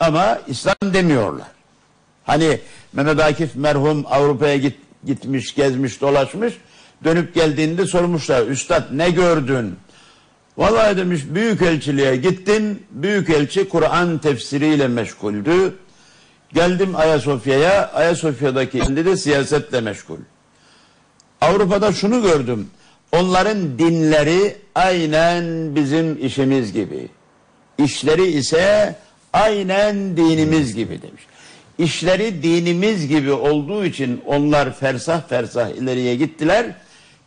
Ama İslam demiyorlar. Hani Mehmet Akif merhum Avrupa'ya git, gitmiş, gezmiş, dolaşmış. Dönüp geldiğinde sormuşlar. Üstad ne gördün? Vallahi demiş büyük elçiliğe gittim. Büyük elçi Kur'an tefsiriyle meşguldü. Geldim Ayasofya'ya. Ayasofya'daki kendi de siyasetle meşgul. Avrupa'da şunu gördüm. Onların dinleri aynen bizim işimiz gibi. İşleri ise aynen dinimiz gibi demiş. İşleri dinimiz gibi olduğu için onlar fersah fersah ileriye gittiler.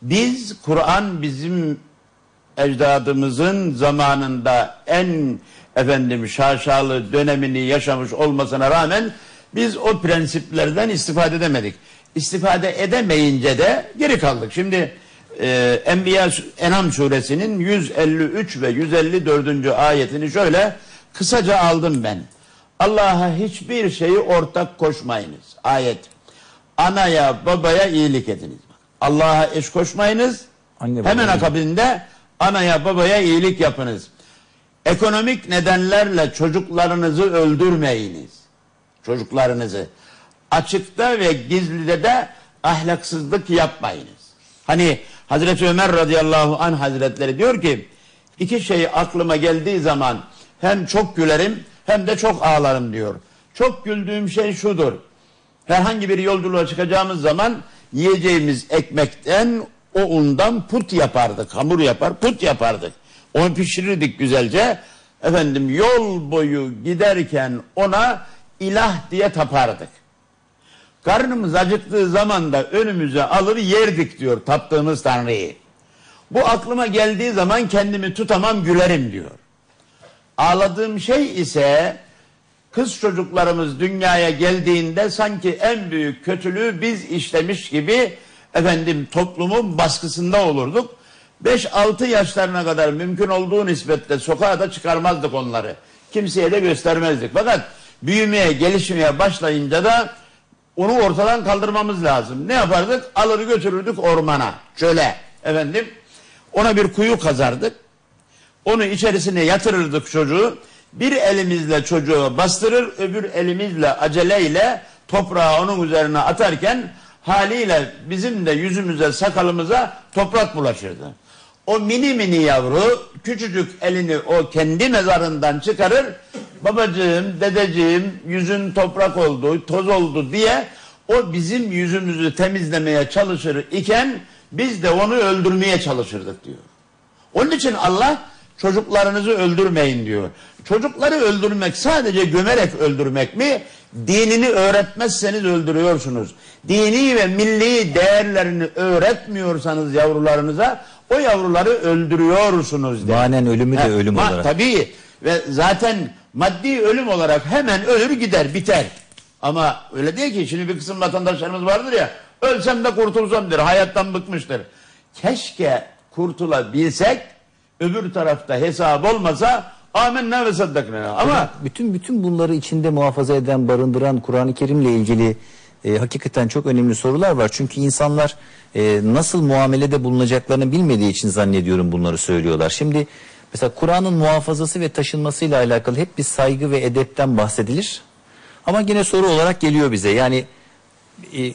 Biz Kur'an bizim ecdadımızın zamanında en efendim şaşalı dönemini yaşamış olmasına rağmen biz o prensiplerden istifade edemedik. İstifade edemeyince de geri kaldık. Şimdi e, Enbiya Enam suresinin 153 ve 154. ayetini şöyle kısaca aldım ben. Allah'a hiçbir şeyi ortak koşmayınız. Ayet. Anaya babaya iyilik ediniz. Allah'a eş koşmayınız. Anne, baba, Hemen anne. akabinde anaya babaya iyilik yapınız. Ekonomik nedenlerle çocuklarınızı öldürmeyiniz. Çocuklarınızı. Açıkta ve gizlide de ahlaksızlık yapmayınız. Hani Hazreti Ömer radıyallahu anh hazretleri diyor ki iki şey aklıma geldiği zaman hem çok gülerim hem de çok ağlarım diyor. Çok güldüğüm şey şudur. Herhangi bir yolculuğa çıkacağımız zaman yiyeceğimiz ekmekten o undan put yapardık. Hamur yapar put yapardık. Onu pişirirdik güzelce. Efendim yol boyu giderken ona ilah diye tapardık. Karnımız acıktığı zaman da önümüze alır yerdik diyor taptığımız Tanrı'yı. Bu aklıma geldiği zaman kendimi tutamam gülerim diyor. Ağladığım şey ise kız çocuklarımız dünyaya geldiğinde sanki en büyük kötülüğü biz işlemiş gibi efendim toplumun baskısında olurduk. 5-6 yaşlarına kadar mümkün olduğu nispetle sokağa da çıkarmazdık onları. Kimseye de göstermezdik. Fakat büyümeye, gelişmeye başlayınca da onu ortadan kaldırmamız lazım. Ne yapardık? Alır götürürdük ormana. Şöyle efendim. Ona bir kuyu kazardık. Onu içerisine yatırırdık çocuğu. Bir elimizle çocuğu bastırır, öbür elimizle aceleyle toprağı onun üzerine atarken haliyle bizim de yüzümüze, sakalımıza toprak bulaşırdı. O mini mini yavru küçücük elini o kendi mezarından çıkarır. Babacığım, dedeciğim yüzün toprak oldu, toz oldu diye o bizim yüzümüzü temizlemeye çalışır iken biz de onu öldürmeye çalışırdık diyor. Onun için Allah çocuklarınızı öldürmeyin diyor. Çocukları öldürmek sadece gömerek öldürmek mi? Dinini öğretmezseniz öldürüyorsunuz. Dini ve milli değerlerini öğretmiyorsanız yavrularınıza o yavruları öldürüyorsunuz. der. Manen ölümü de Ha, ölüm ma- olarak. Tabii ve zaten maddi ölüm olarak hemen ölür gider biter. Ama öyle değil ki şimdi bir kısım vatandaşlarımız vardır ya ölsem de kurtulsam der hayattan bıkmıştır. Keşke kurtulabilsek öbür tarafta hesap olmasa amenna ve saddakna. Ama bütün bütün bunları içinde muhafaza eden, barındıran Kur'an-ı Kerim'le ilgili e, hakikaten çok önemli sorular var. Çünkü insanlar e, nasıl muamelede bulunacaklarını bilmediği için zannediyorum bunları söylüyorlar. Şimdi mesela Kur'an'ın muhafazası ve taşınmasıyla alakalı hep bir saygı ve edepten bahsedilir. Ama yine soru olarak geliyor bize. Yani e,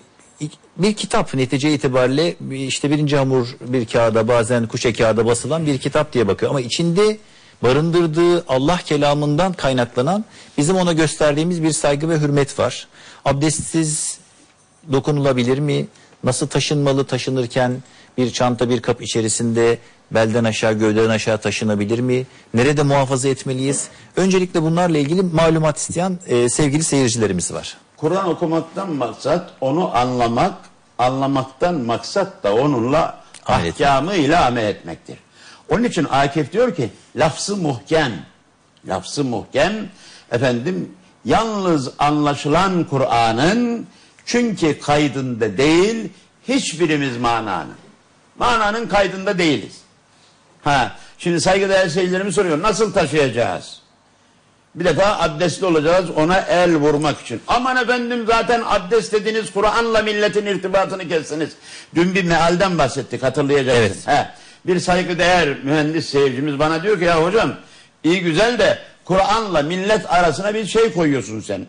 bir kitap netice itibariyle işte birinci hamur bir kağıda bazen kuşe kağıda basılan bir kitap diye bakıyor. Ama içinde barındırdığı Allah kelamından kaynaklanan bizim ona gösterdiğimiz bir saygı ve hürmet var. Abdestsiz dokunulabilir mi? Nasıl taşınmalı taşınırken bir çanta bir kap içerisinde belden aşağı gövdeden aşağı taşınabilir mi? Nerede muhafaza etmeliyiz? Öncelikle bunlarla ilgili malumat isteyen e, sevgili seyircilerimiz var. Kur'an okumaktan maksat onu anlamak, anlamaktan maksat da onunla Ayet. ahkamıyla amel etmektir. Onun için Akif diyor ki lafzı muhkem, lafzı muhkem efendim yalnız anlaşılan Kur'an'ın çünkü kaydında değil hiçbirimiz mananın. Mananın kaydında değiliz. Ha, şimdi saygıdeğer seyircilerimiz soruyor nasıl taşıyacağız? Bir defa abdestli olacağız ona el vurmak için. Aman efendim zaten abdest dediniz Kur'an'la milletin irtibatını kestiniz. Dün bir mealden bahsettik hatırlayacaksınız. Evet. He, bir saygıdeğer mühendis seyircimiz bana diyor ki ya hocam iyi güzel de Kur'an'la millet arasına bir şey koyuyorsun sen.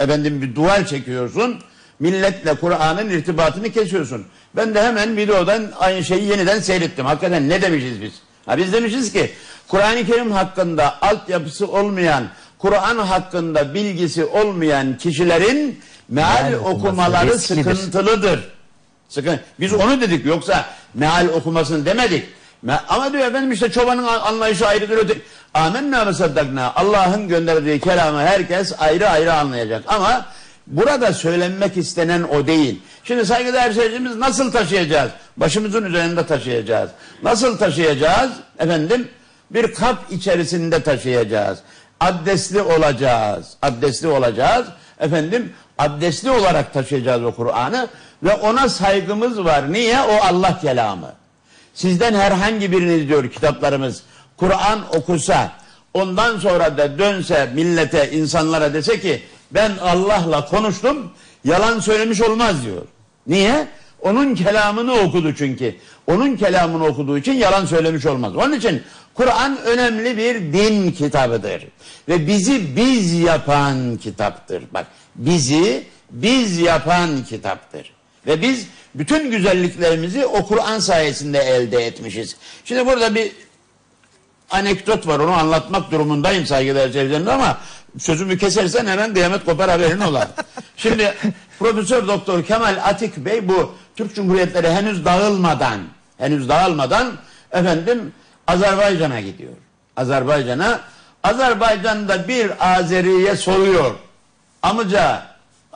Efendim bir duvar çekiyorsun. Milletle Kur'an'ın irtibatını kesiyorsun. Ben de hemen videodan aynı şeyi yeniden seyrettim. Hakikaten ne demişiz biz? Ha biz demişiz ki Kur'an-ı Kerim hakkında altyapısı olmayan, Kur'an hakkında bilgisi olmayan kişilerin meal okuması okumaları risklidir. sıkıntılıdır. Sıkın. Biz onu dedik yoksa meal okumasını demedik. Me- Ama diyor efendim işte çobanın an- anlayışı ayrıdır. Öte... Amenna ve saddakna. Allah'ın gönderdiği kelamı herkes ayrı ayrı anlayacak. Ama burada söylenmek istenen o değil. Şimdi saygıdeğer seyircimiz nasıl taşıyacağız? Başımızın üzerinde taşıyacağız. Nasıl taşıyacağız? Efendim bir kap içerisinde taşıyacağız. Abdestli olacağız. Abdestli olacağız. Efendim abdestli olarak taşıyacağız o Kur'an'ı ve ona saygımız var. Niye? O Allah kelamı. Sizden herhangi biriniz diyor kitaplarımız Kur'an okusa ondan sonra da dönse millete insanlara dese ki ben Allah'la konuştum yalan söylemiş olmaz diyor. Niye? Onun kelamını okudu çünkü. Onun kelamını okuduğu için yalan söylemiş olmaz. Onun için Kur'an önemli bir din kitabıdır. Ve bizi biz yapan kitaptır. Bak bizi biz yapan kitaptır. Ve biz bütün güzelliklerimizi o Kur'an sayesinde elde etmişiz. Şimdi burada bir anekdot var onu anlatmak durumundayım saygıdeğer seyircilerim ama sözümü kesersen hemen kıyamet kopar haberin olar. Şimdi Profesör Doktor Kemal Atik Bey bu Türk Cumhuriyetleri henüz dağılmadan henüz dağılmadan efendim Azerbaycan'a gidiyor. Azerbaycan'a Azerbaycan'da bir Azeri'ye soruyor. Amca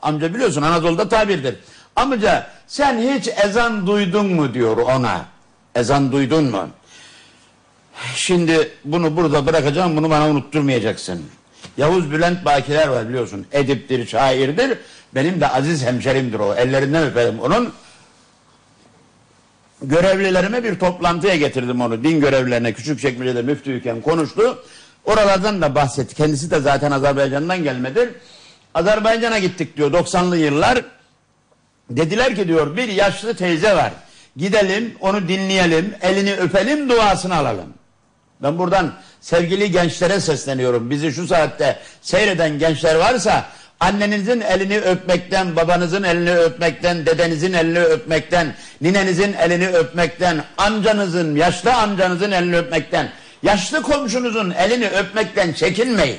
amca biliyorsun Anadolu'da tabirdir. Amca sen hiç ezan duydun mu diyor ona. Ezan duydun mu? Şimdi bunu burada bırakacağım bunu bana unutturmayacaksın. Yavuz Bülent Bakiler var biliyorsun. Ediptir, şairdir. Benim de aziz hemşerimdir o. Ellerinden öperim onun. Görevlilerime bir toplantıya getirdim onu. Din görevlilerine Küçükçekmece'de müftüyken konuştu. Oralardan da bahsetti. Kendisi de zaten Azerbaycan'dan gelmedir. Azerbaycan'a gittik diyor 90'lı yıllar. Dediler ki diyor bir yaşlı teyze var. Gidelim onu dinleyelim, elini öpelim, duasını alalım. Ben buradan sevgili gençlere sesleniyorum. Bizi şu saatte seyreden gençler varsa annenizin elini öpmekten, babanızın elini öpmekten, dedenizin elini öpmekten, ninenizin elini öpmekten, amcanızın, yaşlı amcanızın elini öpmekten, yaşlı komşunuzun elini öpmekten çekinmeyin.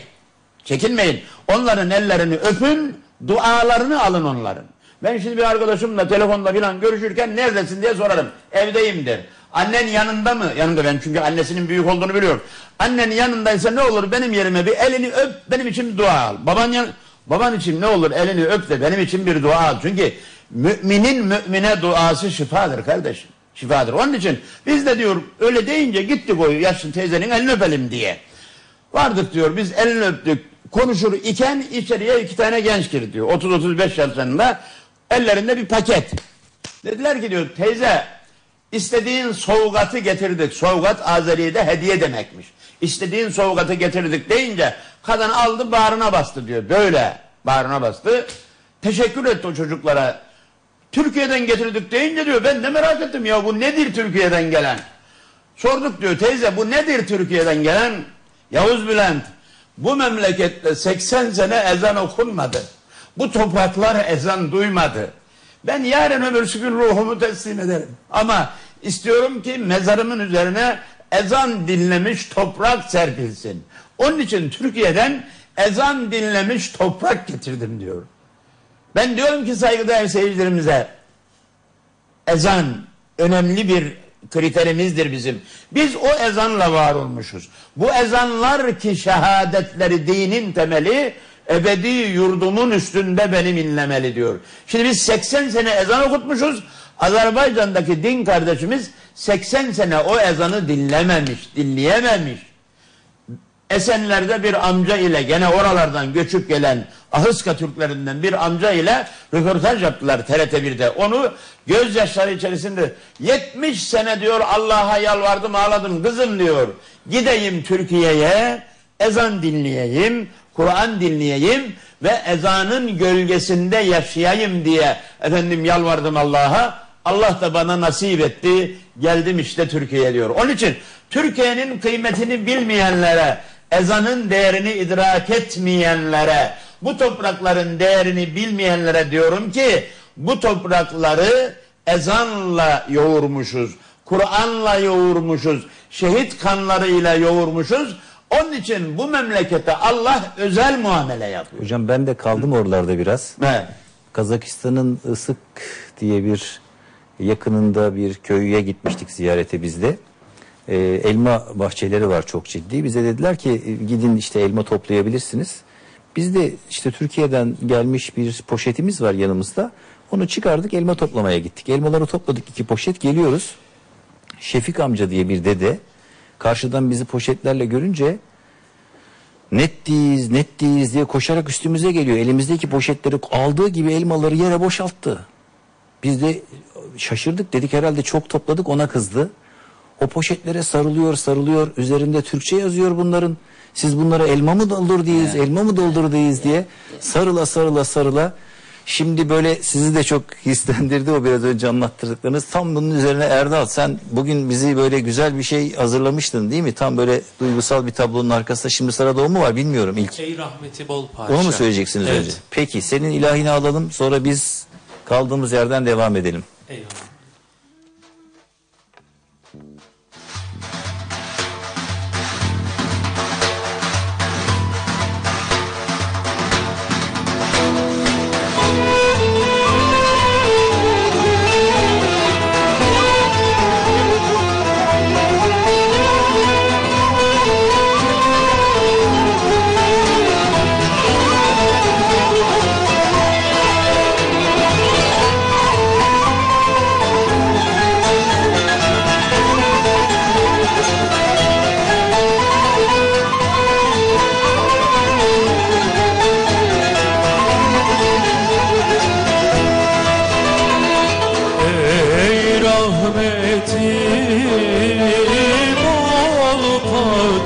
Çekinmeyin. Onların ellerini öpün, dualarını alın onların. Ben şimdi bir arkadaşımla telefonda filan görüşürken neredesin diye sorarım. Evdeyimdir. Annen yanında mı? Yanında ben çünkü annesinin büyük olduğunu biliyorum. Annen yanındaysa ne olur benim yerime bir elini öp benim için dua al. Baban yan baban için ne olur elini öp de benim için bir dua al. Çünkü müminin mümine duası şifadır kardeşim. Şifadır. Onun için biz de diyor öyle deyince gittik o yaşlı teyzenin elini öpelim diye. Vardık diyor biz elini öptük konuşur iken içeriye iki tane genç girdi diyor. 30-35 yaşlarında ellerinde bir paket. Dediler ki diyor teyze istediğin soğugatı getirdik. Soğugat Azeri'de hediye demekmiş. İstediğin soğugatı getirdik deyince kadın aldı bağrına bastı diyor. Böyle bağrına bastı. Teşekkür etti o çocuklara. Türkiye'den getirdik deyince diyor ben de merak ettim ya bu nedir Türkiye'den gelen? Sorduk diyor teyze bu nedir Türkiye'den gelen? Yavuz Bülent bu memlekette 80 sene ezan okunmadı. Bu topraklar ezan duymadı. Ben yarın öbürsü gün ruhumu teslim ederim. Ama istiyorum ki mezarımın üzerine ezan dinlemiş toprak serpilsin. Onun için Türkiye'den ezan dinlemiş toprak getirdim diyor. Ben diyorum ki saygıdeğer seyircilerimize ezan önemli bir kriterimizdir bizim. Biz o ezanla var olmuşuz. Bu ezanlar ki şehadetleri dinin temeli ebedi yurdumun üstünde benim inlemeli diyor. Şimdi biz 80 sene ezan okutmuşuz. Azerbaycan'daki din kardeşimiz 80 sene o ezanı dinlememiş, dinleyememiş. Esenler'de bir amca ile gene oralardan göçüp gelen Ahıska Türklerinden bir amca ile röportaj yaptılar TRT1'de. Onu gözyaşları içerisinde 70 sene diyor Allah'a yalvardım ağladım kızım diyor. Gideyim Türkiye'ye ezan dinleyeyim, Kur'an dinleyeyim ve ezanın gölgesinde yaşayayım diye efendim yalvardım Allah'a. Allah da bana nasip etti. Geldim işte Türkiye'ye diyor. Onun için Türkiye'nin kıymetini bilmeyenlere ezanın değerini idrak etmeyenlere, bu toprakların değerini bilmeyenlere diyorum ki bu toprakları ezanla yoğurmuşuz. Kur'an'la yoğurmuşuz. Şehit kanlarıyla yoğurmuşuz. Onun için bu memlekete Allah özel muamele yapıyor. Hocam ben de kaldım oralarda biraz. Evet. Kazakistan'ın Isık diye bir yakınında bir köye gitmiştik ziyarete bizde. Ee, elma bahçeleri var çok ciddi. Bize dediler ki e, gidin işte elma toplayabilirsiniz. Biz de işte Türkiye'den gelmiş bir poşetimiz var yanımızda. Onu çıkardık elma toplamaya gittik. Elmaları topladık iki poşet geliyoruz. Şefik amca diye bir dede karşıdan bizi poşetlerle görünce nettiyiz nettiyiz diye koşarak üstümüze geliyor. Elimizdeki poşetleri aldığı gibi elmaları yere boşalttı. Biz de şaşırdık dedik herhalde çok topladık ona kızdı. O poşetlere sarılıyor sarılıyor üzerinde Türkçe yazıyor bunların. Siz bunlara elma mı doldurduyuz elma mı doldurduyuz diye sarıla sarıla sarıla. Şimdi böyle sizi de çok hislendirdi o biraz önce anlattırdıklarınız. Tam bunun üzerine Erdal sen bugün bizi böyle güzel bir şey hazırlamıştın değil mi? Tam böyle duygusal bir tablonun arkasında şimdi sırada o mu var bilmiyorum ilk. Ey rahmeti bol parça. Onu mu söyleyeceksiniz evet. önce? Peki senin ilahini alalım sonra biz kaldığımız yerden devam edelim. Eyvallah.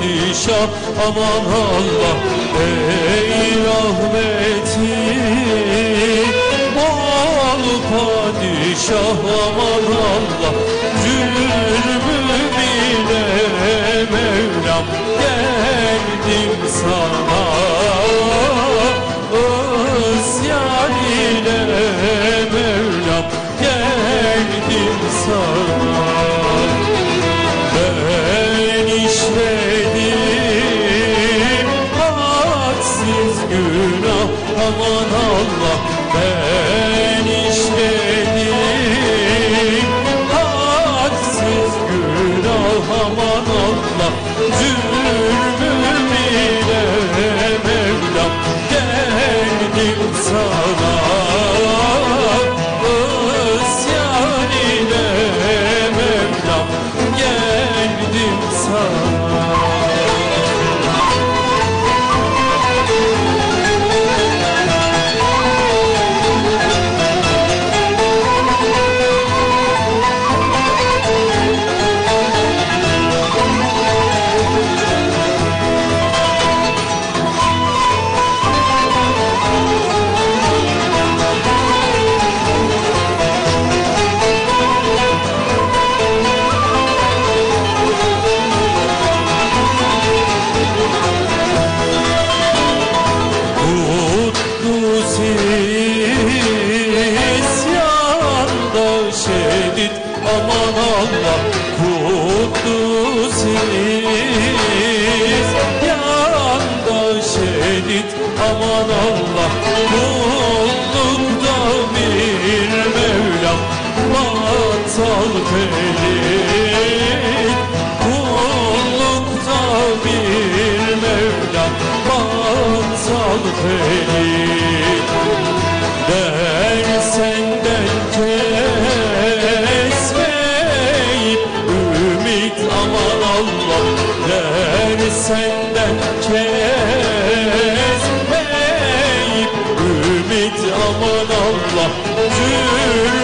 Padişah aman Allah Ey rahmeti bol padişah aman Allah Zulmü bile Mevlam geldim sana. Isyan ile aman Allah Zülfü